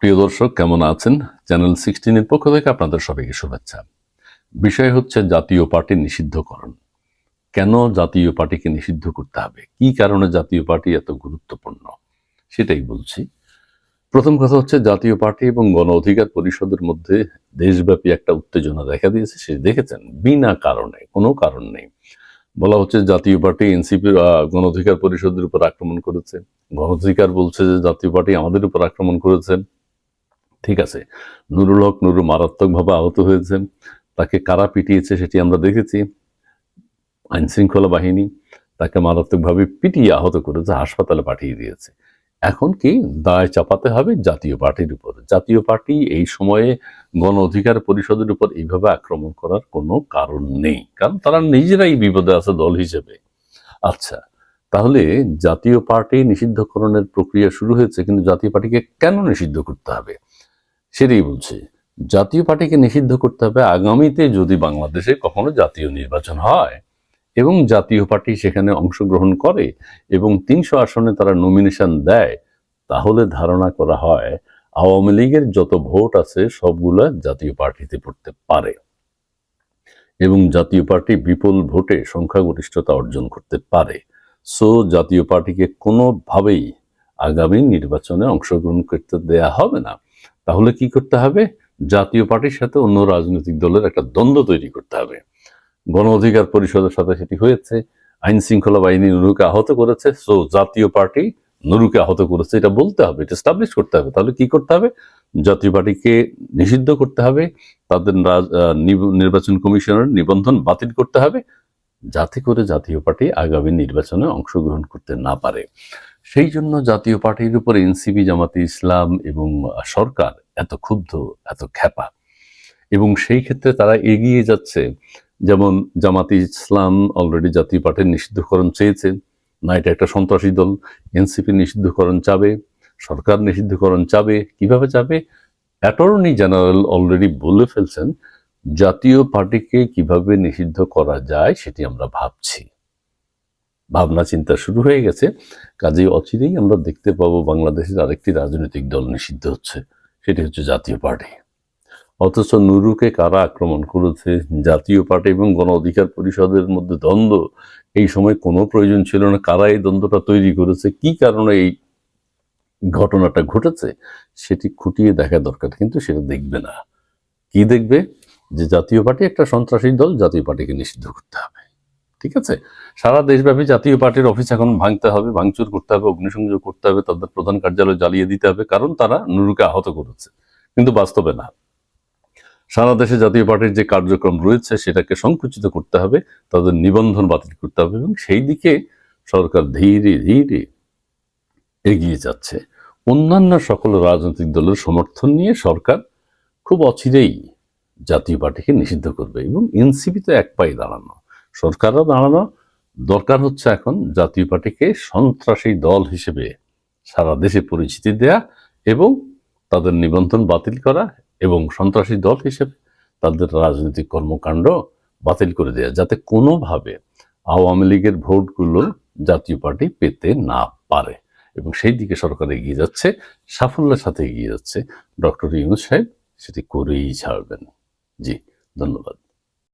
প্রিয় দর্শক, কেমন আছেন? চ্যানেল সিক্সটিনের পক্ষ থেকে আপনাদের সবাইকে শুভেচ্ছা। বিষয় হচ্ছে জাতীয় পার্টি নিষিদ্ধকরণ। কেন জাতীয় পার্টিকে নিষিদ্ধ করতে হবে? কি কারণে জাতীয় পার্টি এত গুরুত্বপূর্ণ? সেটাই বলছি। প্রথম কথা হচ্ছে, জাতীয় পার্টি এবং গণ অধিকার পরিষদের মধ্যে দেশব্যাপী একটা উত্তেজনা দেখা দিয়েছে, সে দেখেছেন? বিনা কারণে, কোনো কারণ নেই। বলা হচ্ছে, জাতীয় পার্টি এনসিপির গণ অধিকার পরিষদের উপর আক্রমণ করেছে। গণ অধিকার বলছে যে, জাতীয় পার্টি আমাদের উপর আক্রমণ করেছে। ঠিক আছে। নুরুল হক নুরু মারাত্মকভাবে আহত হয়েছেন। তাকে কারা পিটিয়েছে সেটি আমরা দেখেছি। আইন শৃঙ্খলা বাহিনী তাকে মারাত্মকভাবে পিটিয়ে আহত করেছে, হাসপাতালে পাঠিয়ে দিয়েছে। এখন কি দায় চাপাতে হবে জাতীয় পার্টির উপর? জাতীয় পার্টি এই সময়ে গণ অধিকার পরিষদের উপর এইভাবে আক্রমণ করার কোনো কারণ নেই। কারণ তারা নিজেরাই বিপদে আছে দল হিসেবে। আচ্ছা তাহলে জাতীয় পার্টি নিষিদ্ধকরণের প্রক্রিয়া শুরু হয়েছে, কিন্তু জাতীয় পার্টিকে কেন নিষিদ্ধ করতে হবে? সেটাই বলছে, জাতীয় পার্টিকে নিষিদ্ধ করতে হবে আগামীতে যদি বাংলাদেশে কখনো জাতীয় নির্বাচন হয় এবং জাতীয় পার্টি সেখানে অংশগ্রহণ করে এবং তিনশো আসনে তারা নমিনেশন দেয়, তাহলে ধারণা করা হয় আওয়ামী লীগের যত ভোট আছে সবগুলো জাতীয় পার্টিতে পড়তে পারে। এবং জাতীয় পার্টি বিপুল ভোটে সংখ্যাগরিষ্ঠতা অর্জন করতে পারে। সো, জাতীয় পার্টিকে কোনোভাবেই আগামী নির্বাচনে অংশগ্রহণ করতে দেয়া হবে না। তাহলে কি করতে হবে? জাতীয় পার্টির সাথে অন্য রাজনৈতিক দলের একটা দ্বন্দ্ব তৈরি করতে হবে। গণ অধিকার পরিষদের সাথে সেটি হয়েছে, আইন শৃঙ্খলা বাহিনী নুরুকে আহত করেছে সো জাতীয় পার্টি নুরুকে আহত করেছে, এটা বলতে হবে, এটা স্টাবলিশ করতে হবে। তাহলে কি করতে হবে? জাতীয় পার্টিকে নিষিদ্ধ করতে হবে, তাদের নির্বাচন কমিশনের নিবন্ধন বাতিল করতে হবে, যাতে করে জাতীয় পার্টি আগামী নির্বাচনে অংশগ্রহণ করতে না পারে। সেই জন্য জাতীয় পার্টির উপর এনসিপি, জামাতে ইসলাম এবং সরকার এত ক্ষুব্ধ, এত খ্যাপা। এবং সেই ক্ষেত্রে তারা এগিয়ে যাচ্ছে। যেমন জামাতে ইসলাম অলরেডি জাতীয় পার্টির নিষিদ্ধকরণ চেয়েছে। না এটা একটা সন্ত্রাসী দল এনসিপি নিষিদ্ধকরণ চাবে, সরকার নিষিদ্ধকরণ চাবে। কীভাবে চাবে? অ্যাটর্নি জেনারেল অলরেডি বলে ফেলছেন, জাতীয় পার্টিকে কীভাবে নিষিদ্ধ করা যায় সেটি আমরা ভাবছি। ভাবনা চিন্তা শুরু হয়ে গেছে। কাজেই অচিরেই আমরা দেখতে পাবো বাংলাদেশের আরেকটি রাজনৈতিক দল নিষিদ্ধ হচ্ছে, সেটি হচ্ছে জাতীয় পার্টি। অথচ নুরুকে কারা আক্রমণ করেছে, জাতীয় পার্টি এবং গণ অধিকার পরিষদের মধ্যে দ্বন্দ্ব, এই সময় কোনো প্রয়োজন ছিল না। কারা এই দ্বন্দ্বটা তৈরি করেছে, কি কারণে এই ঘটনাটা ঘটেছে, সেটি খুঁটিয়ে দেখা দরকার, কিন্তু সেটা দেখবে না। কি দেখবে? যে জাতীয় পার্টি একটা সন্ত্রাসী দল, জাতীয় পার্টিকে নিষিদ্ধ করতে হবে। ঠিক আছে? সারা দেশব্যাপী জাতীয় পার্টির অফিস এখন ভাঙতে হবে, ভাঙচুর করতে হবে, অগ্নিসংযোগ করতে হবে, তাদের প্রধান কার্যালয় জ্বালিয়ে দিতে হবে, কারণ তারা নুরুকে আহত করেছে। কিন্তু বাস্তবে না। সারা দেশে জাতীয় পার্টির যে কার্যক্রম রয়েছে, সেটাকে সংকুচিত করতে হবে, তাদের নিবন্ধন বাতিল করতে হবে এবং সেই দিকে সরকার ধীরে ধীরে এগিয়ে যাচ্ছে। অন্যান্য সকল রাজনৈতিক দলের সমর্থন নিয়ে সরকার খুব অচিরেই জাতীয় পার্টিকে নিষিদ্ধ করবে এবং এনসিপি তো এক পায়ে দাঁড়ানো। সরকারও দাঁড়ানো দরকার হচ্ছে এখন জাতীয় পার্টিকে সন্ত্রাসী দল হিসেবে সারা দেশে পরিচিতি দেয়া এবং তাদের নিবন্ধন বাতিল করা এবং সন্ত্রাসী দল হিসেবে তাদের রাজনৈতিক কর্মকাণ্ড বাতিল করে দেয়া যাতে কোনোভাবে আওয়ামী লীগের ভোটগুলো জাতীয় পার্টি পেতে না পারে। এবং সেই দিকে সরকার এগিয়ে যাচ্ছে, সাফল্যের সাথে এগিয়ে যাচ্ছে। ডক্টর ইউনুস সাহেব, সেটি করেই ছাড়বেন। জি, ধন্যবাদ।